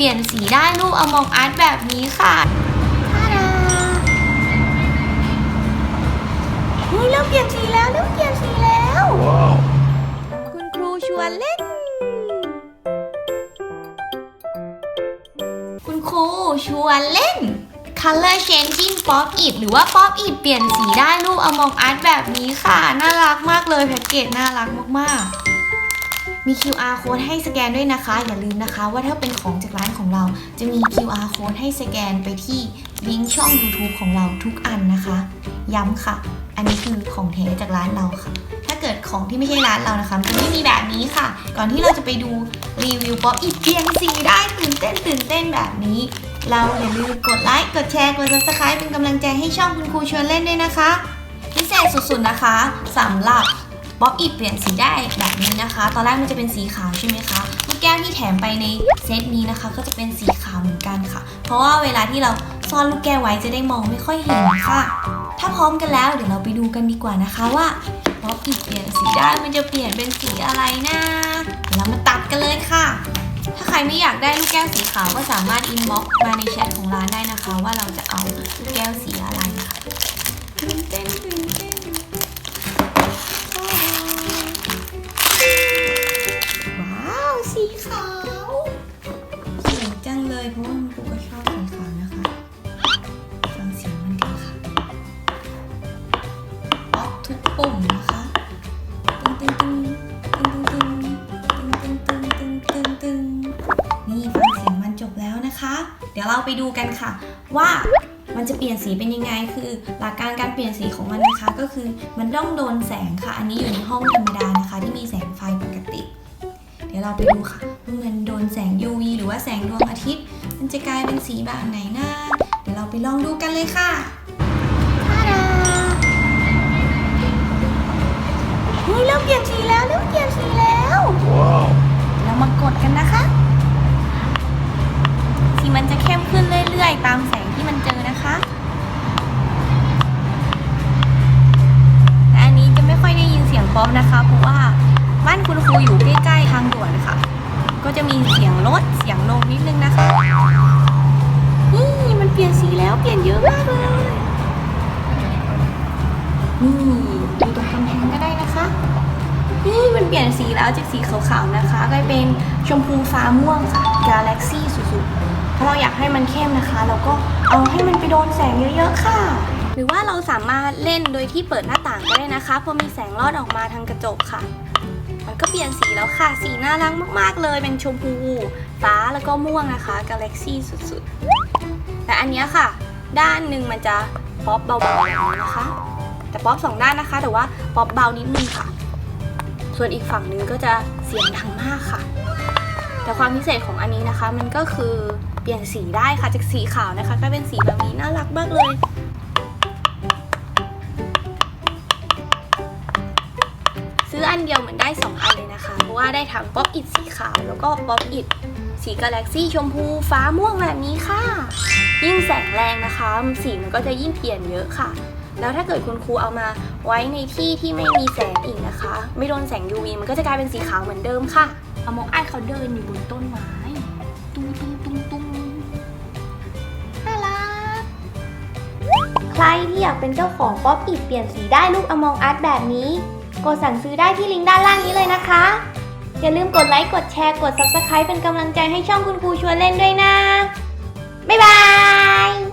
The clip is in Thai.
เปลี่ยนสีได้รูปอมองอาร์ตแบบนี้ค่ะทาดาเฮ้ยเริ่มเปลี่ยนสีแล้วเริ่มเปลี่ยนสีแล้ว คุณครูชวนเล่น คุณครูชวนเล่น Color Changing Pop It หรือว่า Pop It เปลี่ยนสีได้รูป Among Us แบบนี้ค่ะ น่ารักมากเลยแพ็กเกจน่ารักมากๆ มี QR code ให้สแกนด้วยนะคะ อย่าลืมนะคะ ว่าถ้าเป็นของจากร้านของเรา จะมี QR code ให้สแกนไปที่ลิงก์ช่อง YouTube ของเราทุกอันนะคะ ย้ำค่ะ อันนี้คือของแท้จากร้านเราค่ะ ถ้าเกิดของที่ไม่ใช่ร้านเรานะคะจะไม่มีแบบนี้ค่ะ ก่อนที่เราจะไปดูรีวิวป๊อปอีเปลี่ยนสีได้ตื่นเต้นตื่นเต้นแบบนี้ เราอย่าลืมกดไลค์กดแชร์กด subscribe เป็นกำลังใจให้ช่องคุณครูชวนเล่นด้วยนะคะ พิเศษสุดๆนะคะสำหรับ ป๊อปอีเปลี่ยนสีได้แบบนี้นะคะ ตอนแรกมันจะเป็นสีขาวใช่ไหมคะลูกแก้วที่แถมไปในเซตนี้นะคะ ก็จะเป็นสีขาวเหมือนกันค่ะ เพราะว่าเวลาที่เราซ่อนลูกแก้วไว้จะได้มองไม่ค่อยเห็นค่ะ ถ้าพร้อมกันแล้วเดี๋ยวเราไปดูกันดีกว่านะคะว่าป๊อปอีเปลี่ยนสีได้มันจะเปลี่ยนเป็นสีอะไรนะเดี๋ยวเรามาตัดกันเลยค่ะ ถ้าใครไม่อยากได้ลูกแก้วสีขาวก็สามารถอินบ็อกซ์มาในแชทของร้านได้นะคะ ว่าเราจะเอาลูกแก้วสีอะไรค่ะตื่นเต้นตื่นเต้น ปุ่มนะคะตึงตึงตึงตึงตึงตึงตึงตึงตึงตึงตึงนี่ฟังเสียงมันจบแล้วนะคะ เดี๋ยวเราไปดูกันค่ะ ว่ามันจะเปลี่ยนสีเป็นยังไง คือหลักการการเปลี่ยนสีของมันนะคะ ก็คือมันต้องโดนแสงค่ะ อันนี้อยู่ในห้องธรรมดานะคะ ที่มีแสงไฟปกติ เดี๋ยวเราไปดูค่ะว่ามันโดนแสง UV หรือว่าแสงดวงอาทิตย์ มันจะกลายเป็นสีแบบไหนนะเดี๋ยวเราไปลองดูกันเลยค่ะ นะคะ เพราะว่าบ้านคุณครูอยู่ใกล้ๆทางด่วนค่ะ ก็จะมีเสียงรถเสียงลมนิดนึงนะคะ นี่มันเปลี่ยนสีแล้วเปลี่ยนเยอะมากเลยนี่ดูตรงกำแพงก็ได้นะคะ นี่มันเปลี่ยนสีแล้วจากสีขาวๆนะคะกลายเป็นชมพูฟ้าม่วงค่ะ Galaxy สุดๆถ้าเราอยากให้มันเข้มนะคะเราก็เอาให้มันไปโดนแสงเยอะๆค่ะ หรือว่าเราสามารถเล่นโดยที่เปิดหน้าต่างก็ได้นะคะพอมีแสงลอดออกมาทางกระจกค่ะ มันก็เปลี่ยนสีแล้วค่ะ สีน่ารักมาก ๆ เลย เป็นชมพูฟ้าแล้วก็ม่วงนะคะ Galaxy สุดๆ แต่อันนี้ค่ะ ด้านหนึ่งมันจะป๊อปเบาๆแบบนี้นะคะ แต่ป๊อปสองด้านนะคะ แต่ว่าป๊อปเบานิดนึงค่ะ ส่วนอีกฝั่งนึงก็จะเสียงดังมากค่ะ แต่ความพิเศษของอันนี้นะคะ มันก็คือเปลี่ยนสีได้ค่ะจากสีขาวนะคะก็เป็นสีแบบนี้น่ารักมากเลย ออันเดียวเหมือนได้ 2 อันเลยนะคะ เพราะว่าได้ทั้งป๊อปอิดสีขาว แล้วก็ป๊อปอิดสีกาแล็กซี่ชมพูฟ้าม่วงแบบนี้ค่ะ ยิ่งแสงแรงนะคะ สีมันก็จะยิ่งเปลี่ยนเยอะค่ะ แล้วถ้าเกิดคุณครูเอามาไว้ในที่ที่ไม่มีแสงอีกนะคะ ไม่โดนแสง UV มันก็จะกลายเป็นสีขาวเหมือนเดิมค่ะอมองอ้ายเขาเดินอยู่บนต้นไม้ ตุ้งตุ้งตุ้งตุ้งน่ารัก ใครที่อยากเป็นเจ้าของป๊อปอิดเปลี่ยนสีได้ลูกอมองอาร์ตแบบนี้ ดสั่งซื้อได้ที่ลิงก์ด้านล่างนี้เลยนะคะ อย่าลืมกดไลค์ กดแชร์ กด Subscribe เป็นกำลังใจให้ช่องคุณครูชวนเล่นด้วยนะ บ๊ายบาย